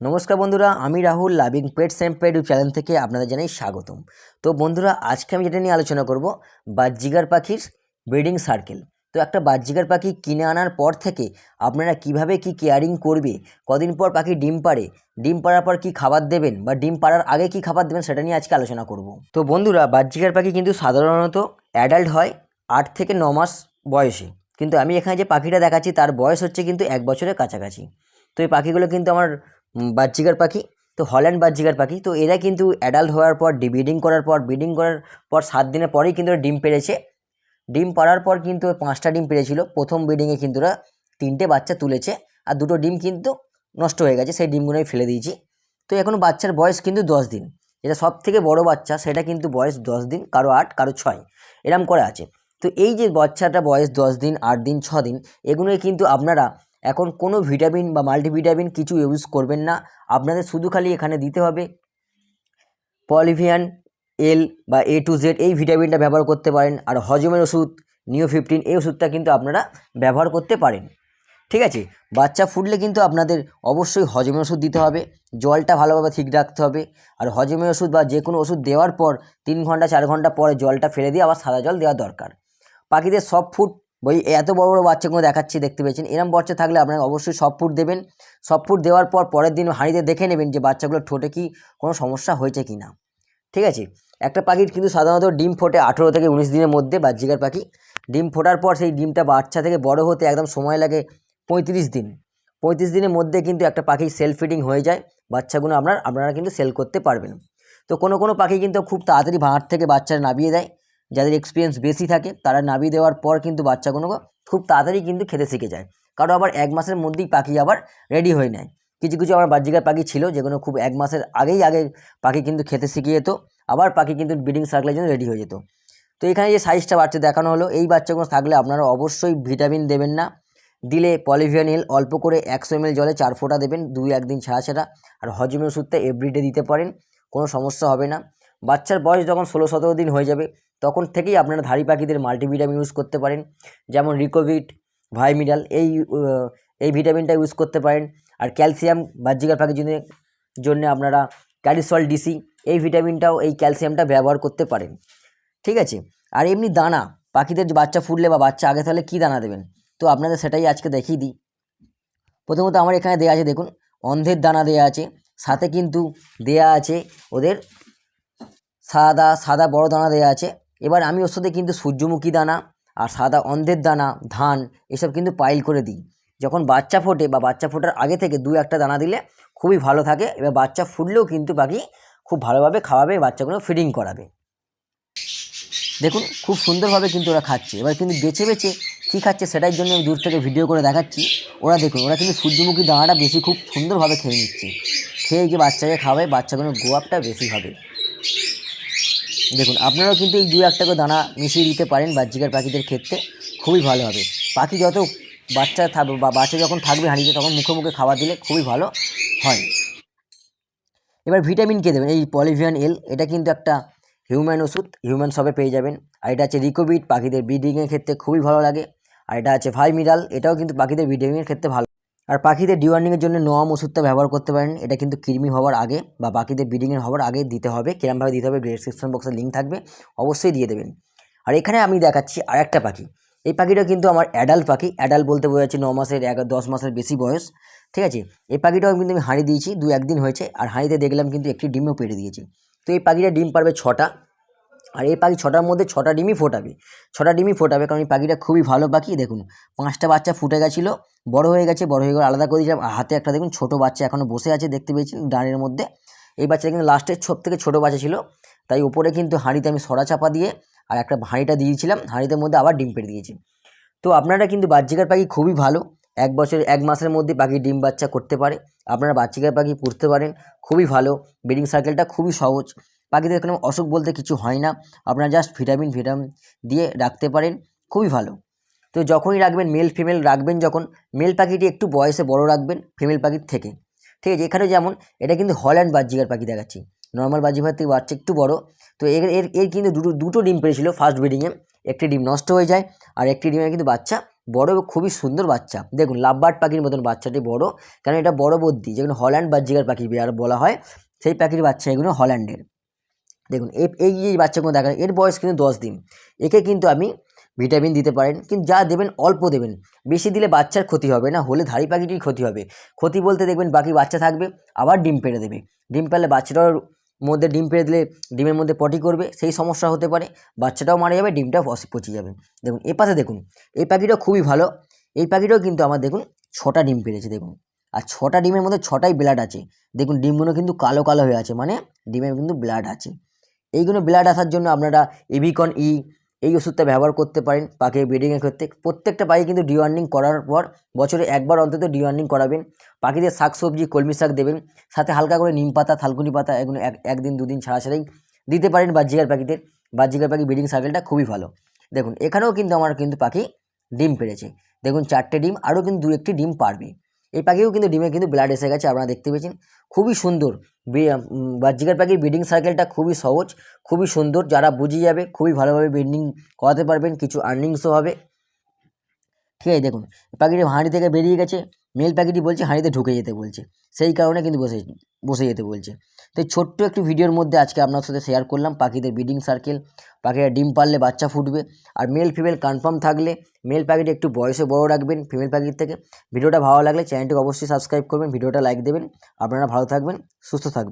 নমস্কার বন্ধুরা, আমি Rahul loving pet YouTube channel থেকে আপনাদের জানাই স্বাগতম। তো বন্ধুরা, আজকে আমি যেটা নিয়ে আলোচনা করব বাজজিগার পাখির ব্রিডিং সার্কেল তো একটা বাজজিগার পাখি কিনে আনার পর থেকে আপনারা কীভাবে কি কেয়ারিং করবে, কদিন পর পাখি ডিম পাড়ে, ডিম পাড়ার পর কি খাবার দেবেন বা ডিম পাড়ার আগে কি খাবার দেবেন সেটা নিয়ে আজকে আলোচনা করব। তো বন্ধুরা বাজজিগার পাখি কিন্তু সাধারণত অ্যাডাল্ট হয় আট থেকে ন মাস বয়সে। কিন্তু আমি এখানে যে পাখিটা দেখাচ্ছি, তার বয়স হচ্ছে কিন্তু এক বছরের কাছাকাছি। তো এই পাখিগুলো কিন্তু আমার বাজজিগার পাখি, তো হল্যান্ড বাজজিগার পাখি, তো এরা কিন্তু অ্যাডাল্ট হওয়ার পর ব্রিডিং করার পর ব্রিডিং করার পর সাত দিনের পরেই কিন্তু ডিম পেড়েছে। ডিম পাড়ার পর কিন্তু পাঁচটা ডিম পেড়েছিল। প্রথম ব্রিডিংয়ে কিন্তু ওরা তিনটে বাচ্চা তুলেছে আর দুটো ডিম কিন্তু নষ্ট হয়ে গেছে, সেই ডিমগুলো আমি ফেলে দিয়েছি। তো এখনও বাচ্চার বয়স কিন্তু দশ দিন। যেটা সব থেকে বড় বাচ্চা, সেটা কিন্তু বয়স দশ দিন, কারও আট, কারও ছয়, এরম করে আছে। তো এই যে বাচ্চাটা বয়স দশ দিন, আট দিন, ছ দিন, এগুলোই কিন্তু আপনারা এখন কোনো ভিটামিন বা মাল্টিভিটামিন কিছু ইউজ করবেন না। আপনাদের শুধু খালি এখানে দিতে হবে। পলিভিয়ান, এল বা এ টু জেড এই ভিটামিনটা ব্যবহার করতে পারেন। আর হজমের ওষুধ, নিও ফিফটিন এই ওষুধটা কিন্তু আপনারা ব্যবহার করতে পারেন। ঠিক আছে? বাচ্চা ফুটলে কিন্তু আপনাদের অবশ্যই হজমের ওষুধ দিতে হবে। জলটা ভালোভাবে ঠিক রাখতে হবে। আর হজমের ওষুধ বা যে কোনো ওষুধ দেওয়ার পর তিন ঘণ্টা, চার ঘণ্টা পরে জলটা ফেলে দিয়ে আবার সাদা জল দেওয়া দরকার। পাখিদের সব ফুড ওই এত বড় বড় বাচ্চাগুলো দেখাচ্ছি, দেখতে পেয়েছেন। এরম বাচ্চা থাকলে আপনারা অবশ্যই সব ফুড দেবেন। সব ফুড দেওয়ার পর পরের দিন হাঁড়িতে দেখে নেবেন যে বাচ্চাগুলোর ঠোঁটে কি কোনো সমস্যা হয়েছে কি না ঠিক আছে? একটা পাখির কিন্তু সাধারণত ডিম ফোটে আঠেরো থেকে উনিশ দিনের মধ্যে, বাহ্যিকার পাখি। ডিম ফোটার পর সেই ডিমটা বাচ্চা থেকে বড় হতে একদম সময় লাগে পঁয়ত্রিশ দিন। পঁয়ত্রিশ দিনের মধ্যে কিন্তু একটা পাখি সেল ফিডিং হয়ে যায়, বাচ্চাগুলো আপনার, আপনারা কিন্তু সেল করতে পারবেন। তো কোনো কোনো পাখি কিন্তু খুব তাড়াতাড়ি ভাঁড় থেকে বাচ্চারা নাবিয়ে দেয়। যাদের এক্সপিরিয়েন্স বেশি থাকে, তারা নাবিয়ে দেওয়ার পর কিন্তু বাচ্চাগুলো খুব তাড়াতাড়ি কিন্তু খেতে শিখে যায়। কারও আবার এক মাসের মধ্যেই পাখি আবার রেডি হয়ে নেয়। কিছু কিছু আমার বাহ্যিকার পাখি ছিল, যেগুলো খুব এক মাসের আগেই আগে পাখি কিন্তু খেতে শিখে যেত, আবার পাখি কিন্তু ব্রিডিং সার্কেলের জন্য রেডি হয়ে যেত। তো এখানে যে সাইজটা বাচ্চা দেখানো হলো, এই বাচ্চাগুলো থাকলে আপনারা অবশ্যই ভিটামিন দেবেন না। দিলে পলিভিয়ানিল অল্প করে একশো এমএল জলে চার ফোঁটা দেবেন, দুই একদিন ছাড়া ছাড়া আর হজমের ওষুধটা এভরিডে দিতে পারেন, কোনো সমস্যা হবে না। বাচ্চার বয়স যখন ষোলো সতেরো দিন হয়ে যাবে, তখন থেকেই আপনারা ধাড়ি পাখিদের মাল্টিভিটামিন ইউজ করতে পারেন। যেমন রিকোভিট ভাইমিডাল এই এই ভিটামিনটা ইউজ করতে পারেন। আর ক্যালসিয়াম বাহ্যিকার পাখির জন্য জন্য আপনারা ক্যারিসল ডিসি এই ভিটামিনটাও এই ক্যালসিয়ামটা ব্যবহার করতে পারেন। ঠিক আছে? আর এমনি দানা, পাখিদের বাচ্চা ফুটলে বা বাচ্চা আগে তাহলে কী দানা দেবেন? তো আপনাদের সেটাই আজকে দেখিয়ে দিই। প্রথমত আমার এখানে দেওয়া আছে, দেখুন, অন্ধের দানা দেওয়া আছে, সাথে কিন্তু দেয়া আছে ওদের সাদা সাদা বড় দানা দেওয়া আছে। এবার আমি ওর সাথে কিন্তু সূর্যমুখী দানা আর সাদা অন্ধের দানা, ধান এসব কিন্তু পাইল করে দিই। যখন বাচ্চা ফোটে বা বাচ্চা ফোটার আগে থেকে দু একটা দানা দিলে খুবই ভালো থাকে। এবার বাচ্চা ফুটলেও কিন্তু পাখি খুব ভালোভাবে খাওয়াবে, বাচ্চাগুলো ফিডিং করাবে। দেখুন, খুব সুন্দরভাবে কিন্তু ওরা খাচ্ছে। এবার কিন্তু বেছে বেছে কী খাচ্ছে সেটার জন্য আমি দূর থেকে ভিডিও করে দেখাচ্ছি। ওরা দেখুন, ওরা কিন্তু সূর্যমুখী দানাটা বেশি খুব সুন্দরভাবে খেয়ে নিচ্ছে। খেয়ে যে বাচ্চাকে খাওয়াবে, বাচ্চাগুলোর গোয়াপটা বেশি হবে। দেখুন, আপনারাও কিন্তু এই দু একটা করে দানা মিশিয়ে দিতে পারেন বাহ্যিকার পাখিদের ক্ষেত্রে। খুবই ভালো হবে। পাখি যত বাচ্চা থাকবে বা বাচ্চা যখন থাকবে হাঁড়িতে তখন মুখে মুখে খাবার দিলে খুবই ভালো হয়। এবার ভিটামিন কে দেবেন? এই পলিভিয়ান এল, এটা কিন্তু একটা হিউম্যান ওষুধ, হিউম্যান সবে পেয়ে যাবেন। আর এটা আছে রিকোবিট পাখিদের ব্রিডিংয়ের ক্ষেত্রে খুবই ভালো লাগে। আর এটা আছে ভাইমিরাল, এটাও কিন্তু পাখিদের ব্রিডিংয়ের ক্ষেত্রে ভালো আর পাখিদের ডিওয়ার্নিংয়ের জন্য নোয়াম ওষুধটা ব্যবহার করতে পারেন। এটা কিন্তু কৃমি হওয়ার আগে বা পাখিদের ব্রিডিংয়ের হওয়ার আগে দিতে হবে। কিরমভাবে দিতে হবে ডিসক্রিপশন বক্সে লিঙ্ক থাকবে। অবশ্যই দিয়ে দেবেন। আর এখানে আমি দেখাচ্ছি আর একটা পাখি। এই পাখিটা কিন্তু আমার অ্যাডাল্ট পাখি। অ্যাডাল্ট বলতে বোঝাচ্ছে ন মাসের এক, দশ মাসের বেশি বয়স। ঠিক আছে? এই পাখিটাও কিন্তু আমি হাঁড়ি দিয়েছি। দু একদিন হয়েছে। আর হাঁড়িতে দেখলাম কিন্তু একটি ডিমও পেড়ে দিয়েছি। তো এই পাখিটা ডিম পারবে ছটা। আর এই পাখি ছটার মধ্যে ছটা ডিমই ফোটাবে। ছটা ডিমই ফোটাবে কারণ এই পাখিটা খুবই ভালো পাখি। দেখুন, পাঁচটা বাচ্চা ফুটে গেছিল, বড় হয়ে গেছে, বড় হয়ে গেলে, আলাদা করে দিয়েছিলাম। হাতে একটা দেখুন, ছোটো বাচ্চা এখনও বসে আছে, দেখতে পেয়েছেন ডানের মধ্যে। এই বাচ্চাটা কিন্তু লাস্টের সব থেকে ছোটো বাচ্চা ছিল। তাই উপরে কিন্তু হাঁড়িতে আমি সরা চাপা দিয়ে আর একটা হাঁড়িটা দিয়েছিলাম। হাঁড়িতে মধ্যে আবার ডিম পেড়ে দিয়েছি। তো আপনারা কিন্তু বাহ্যিকার পাখি খুবই ভালো। এক বছর, এক মাসের মধ্যে পাখি ডিম বাচ্চা করতে পারে। আপনারা বাচ্চিকার পাখি পুষতে পারেন, খুবই ভালো। ব্রিডিং সার্কেলটা খুবই সহজ। পাখিদের কোনো অসুখ বলতে কিছু হয় না। আপনারা জাস্ট ভিটামিন ভিটামিন দিয়ে রাখতে পারেন, খুবই ভালো। তো যখনই রাখবেন মেল ফিমেল রাখবেন যখন মেল পাখিটি একটু বয়সে বড় রাখবেন ফিমেল পাখির থেকে। ঠিক আছে, এখানে যেমন, এটা কিন্তু হল্যান্ড বাহ্যিকার পাখি দেখাচ্ছি। নর্মাল বাজি ভাত থেকে বাচ্চা একটু বড়। তো এর এর এর কিন্তু দুটো দুটো ডিম পেয়েছিল ফার্স্ট ব্রিডিংয়ে একটি ডিম নষ্ট হয়ে যায় আর একটি ডিমের কিন্তু বাচ্চা বড় খুবই সুন্দর বাচ্চা। দেখুন, লাভবার্ড পাখির মতন বাচ্চাটি বড়। কারণ এটা বড় বদ্যি যেগুলো হল্যান্ড বাজিকার পাখি বিয়ার বলা হয়, সেই পাখির বাচ্চা এগুলো হল্যান্ডের দেখুন, এই যে বাচ্চাগুলো দেখা এর বয়স কিন্তু দশ দিন। একে কিন্তু আমি ভিটামিন দিতে পারেন, কিন্তু যা দেবেন অল্প দেবেন। বেশি দিলে বাচ্চার ক্ষতি হবে না, হলে ধাড়ি পাখিটির ক্ষতি হবে। ক্ষতি বলতে দেখবেন বাকি বাচ্চা থাকবে, আবার ডিম পেড়ে দেবে। ডিম পেড়লে বাচ্চাটার মধ্যে ডিম পেড়ে দিলে ডিমের মধ্যে পটি করবে, সেই সমস্যা হতে পারে, বাচ্চাটাও মারা যাবে ডিমটাও পচে যাবে। দেখুন, এ পাশে দেখুন, এই পাখিটাও খুবই ভালো। এই পাখিটাও কিন্তু আমার দেখুন ছটা ডিম পেড়েছে, দেখুন। আর ছটা ডিমের মধ্যে ছটাই ব্লাড আছে। দেখুন, ডিমগুলো কিন্তু কালো কালো হয়ে আছে মানে ডিমের কিন্তু ব্লাড আছে। এইগুলো ব্লাড আসার জন্য আপনারা এভিকন ই এই ওষুধটা ব্যবহার করতে পারেন পাখির ব্রিডিংয়ের ক্ষেত্রে। প্রত্যেকটা পাখি কিন্তু ডিওয়ার্নিং করার পর বছরে একবার অন্তত ডিওয়ার্নিং করাবেন। পাখিদের শাকসবজি কলমি শাক দেবেন। সাথে হালকা করে নিম পাতা, থালকুনি পাতা এগুলো এক, একদিন, দুদিন ছাড়া ছাড়াই দিতে পারেন বাজিকার পাখিদের। বাজিকার পাখি ব্রিডিং সার্কেলটা খুবই ভালো। দেখুন, এখানেও কিন্তু আমার কিন্তু পাখি ডিম পেড়েছে। দেখুন, চারটে ডিম, আরও কিন্তু দু একটি ডিম পারবে। এই পাখিও কিন্তু ডিমে কিন্তু ব্লাড এসে গেছে, আপনারা দেখতে পেয়েছেন। খুবই সুন্দর। বাহ্যিকার পাখির ব্রিডিং সার্কেলটা খুবই সহজ, খুবই সুন্দর। যারা বুঝে যাবে, খুবই ভালোভাবে ব্রিডিং করাতে পারবেন, কিছু আর্নিংসও হবে। ঠিক আছে, দেখুন, পাখিটি হাঁড়ি থেকে বেরিয়ে গেছে। মেল পাখিটি বলছে, হাঁড়িতে ঢুকে যেতে বলছে। সেই কারণে কিন্তু বসে বসে যেতে বলছে। তো ছোট্ট একটি ভিডিওর মধ্যে আজকে আপনার সাথে শেয়ার করলাম, পাখিদের ব্রিডিং সার্কেল পাখিরা ডিম পারলে বাচ্চা ফুটবে। আর মেল ফিমেল কনফার্ম থাকলে মেল পাখিটি একটু বয়সে বড় রাখবেন ফিমেল পাখির থেকে। ভিডিওটা ভালো লাগলে চ্যানেলটিকে অবশ্যই সাবস্ক্রাইব করবেন, ভিডিওটা লাইক দেবেন। আপনারা ভালো থাকবেন, সুস্থ থাকবেন।